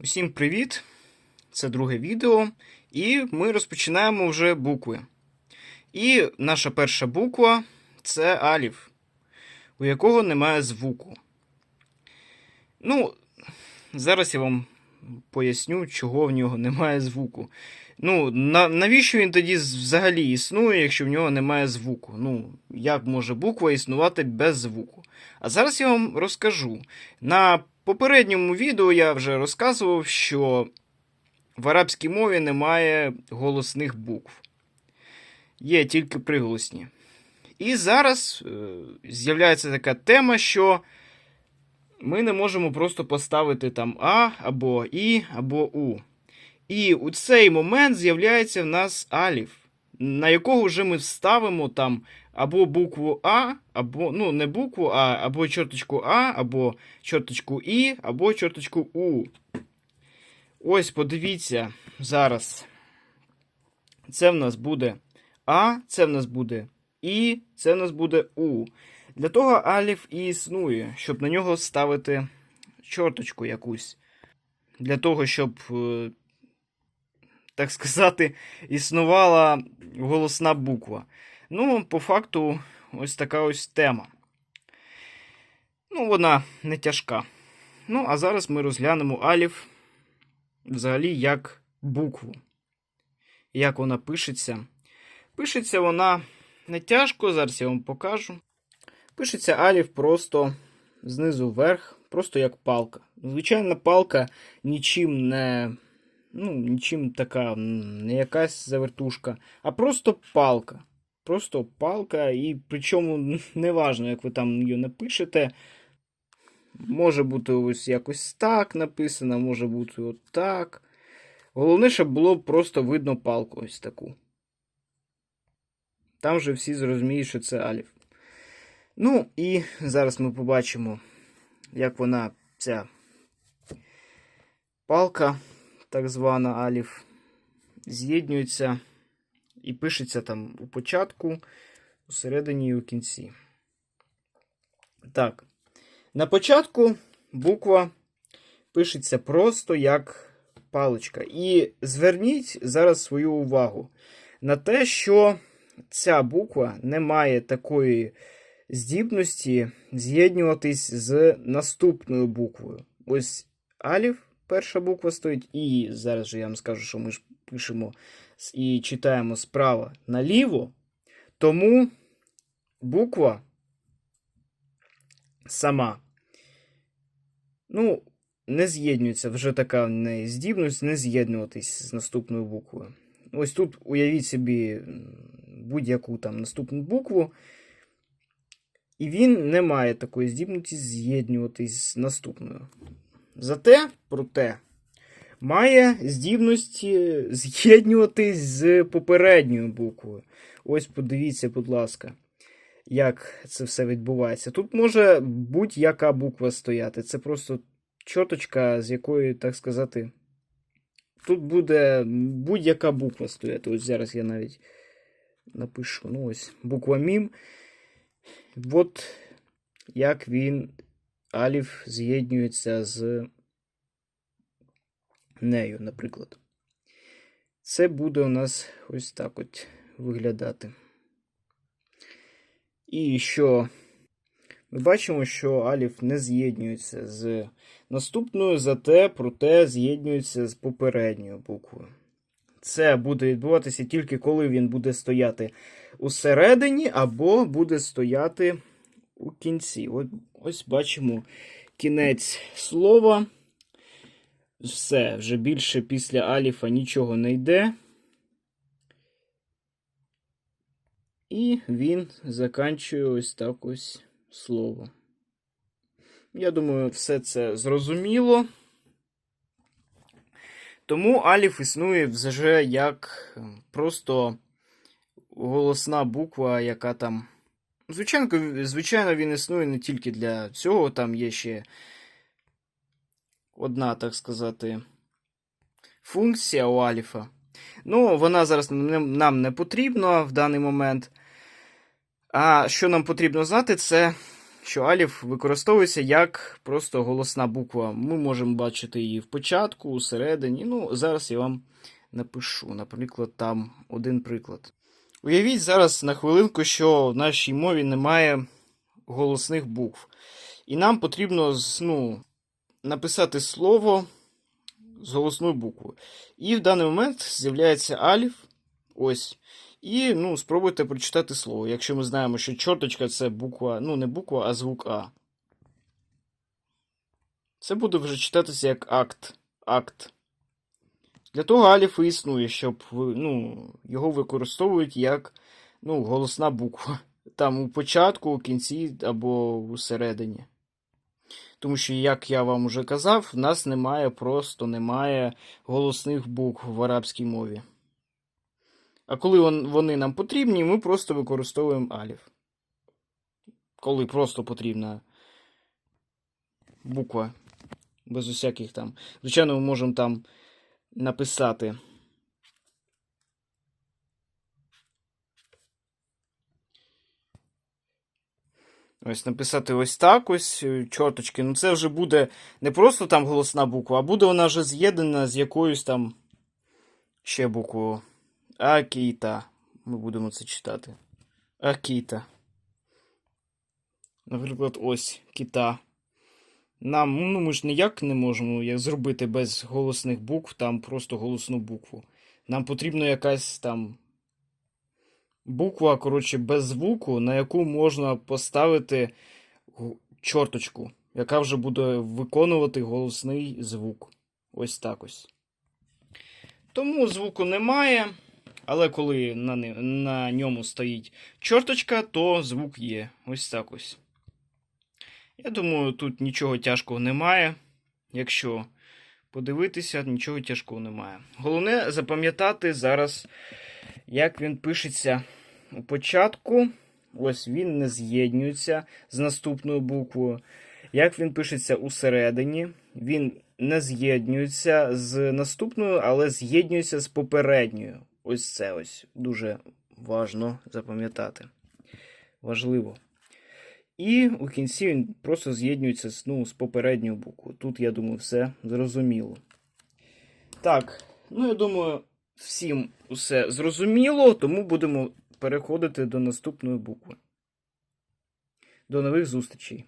Усім привіт! Це друге відео, і ми розпочинаємо вже букви. І наша перша буква це Аліф, у якого немає звуку. Ну, зараз я вам поясню, чого в нього немає звуку. Ну, на, навіщо він тоді взагалі існує, якщо в нього немає звуку? Ну, як може буква існувати без звуку? А зараз я вам розкажу. На попередньому відео я вже розказував, що в арабській мові немає голосних букв. Є тільки приголосні. І зараз е, з'являється така тема, що ми не можемо просто поставити там А або І, або У. І у цей момент з'являється в нас аліф, на якого вже ми вставимо там або букву А, або ну не букву А, або чорточку А, або чорточку І, або чорточку У. Ось подивіться зараз. Це в нас буде А, це в нас буде І, це в нас буде У. Для того аліф і існує, щоб на нього ставити чорточку якусь. Для того, щоб, е, так сказати, існувала голосна буква. Ну, по факту, ось така ось тема. Ну, вона не тяжка. Ну, а зараз ми розглянемо аліф взагалі як букву. Як вона пишеться. Пишеться вона не тяжко, зараз я вам покажу. Пишеться аліф просто знизу вверх, просто як палка. Звичайна палка нічим не. Ну, нічим така, не якась завертушка, а просто палка. Просто палка, і причому неважно, як ви там її напишете. Може бути ось якось так написано, може бути отак. Головне, щоб було просто видно палку ось таку. Там вже всі зрозуміють, що це аліф. Ну, і зараз ми побачимо, як вона, ця палка, так звана аліф, з'єднюється і пишеться там у початку, у середині і у кінці. Так. На початку буква пишеться просто як паличка. І зверніть зараз свою увагу на те, що ця буква не має такої здібності з'єднуватись з наступною буквою. Ось аліф, перша буква стоїть, і зараз же я вам скажу, що ми ж пишемо і читаємо справа наліво. Тому буква сама. Ну, не з'єднується вже така в неї здібність не з'єднуватись з наступною буквою. Ось тут уявіть собі будь-яку там наступну букву. І він не має такої здібності з'єднуватись з наступною. Зате, проте, має здібності з'єднуватись з попередньою буквою. Ось подивіться, будь ласка, як це все відбувається. Тут може будь-яка буква стояти. Це просто чоточка, з якої, так сказати, тут буде будь-яка буква стояти. Ось зараз я навіть напишу. Ну, ось буква Мім. От як він аліф з'єднується з нею, наприклад. Це буде у нас ось так от виглядати. І що ми бачимо, що аліф не з'єднується з наступною, зате, проте з'єднується з попередньою буквою. Це буде відбуватися тільки коли він буде стояти усередині, або буде стояти у кінці. Ось бачимо кінець слова. Все, вже більше після аліфа нічого не йде. І він заканчує ось так ось слово. Я думаю, все це зрозуміло. Тому аліф існує вже як просто голосна буква, яка там. Звичайно, звичайно, він існує не тільки для цього, там є ще одна, так сказати, функція у аліфа. Ну, вона зараз нам не потрібна в даний момент. А що нам потрібно знати, це що аліф використовується як просто голосна буква. Ми можемо бачити її в початку, у середині. Ну, зараз я вам напишу, наприклад, там один приклад. Уявіть зараз на хвилинку, що в нашій мові немає голосних букв. І нам потрібно ну, написати слово з голосною буквою. І в даний момент з'являється аліф. Ось. І ну, спробуйте прочитати слово. Якщо ми знаємо, що чорточка це буква, ну не буква, а звук А. Це буде вже читатися як акт. Акт. Для того аліф і існує, щоб ну, його використовують як ну, голосна буква. Там у початку, у кінці або у середині. Тому що, як я вам уже казав, в нас немає, просто немає голосних букв в арабській мові. А коли вон- вони нам потрібні, ми просто використовуємо аліф. Коли просто потрібна буква. Без усяких там. Звичайно, ми можемо там написати. Ось написати ось так, ось е, чорточки. Ну це вже буде не просто там голосна буква, а буде вона вже з'єднана з якоюсь там ще буквою. Акіта. Ми будемо це читати. Акіта. Наприклад, ось кита. Нам, ну ми ж ніяк не можемо як зробити без голосних букв, там просто голосну букву. Нам потрібна якась там буква, коротше, без звуку, на яку можна поставити чорточку, яка вже буде виконувати голосний звук. Ось так ось. Тому звуку немає, але коли на, на ньому стоїть чорточка, то звук є. Ось так ось. Я думаю, тут нічого тяжкого немає. Якщо подивитися, нічого тяжкого немає. Головне запам'ятати зараз, як він пишеться у початку. Ось він не з'єднюється з наступною буквою. Як він пишеться у середині, він не з'єднюється з наступною, але з'єднюється з попередньою. Ось це ось дуже важно запам'ятати. Важливо. І у кінці він просто з'єднується з, ну, з попередньою буквою. Тут, я думаю, все зрозуміло. Так, ну я думаю, всім усе зрозуміло, тому будемо переходити до наступної букви. До нових зустрічей!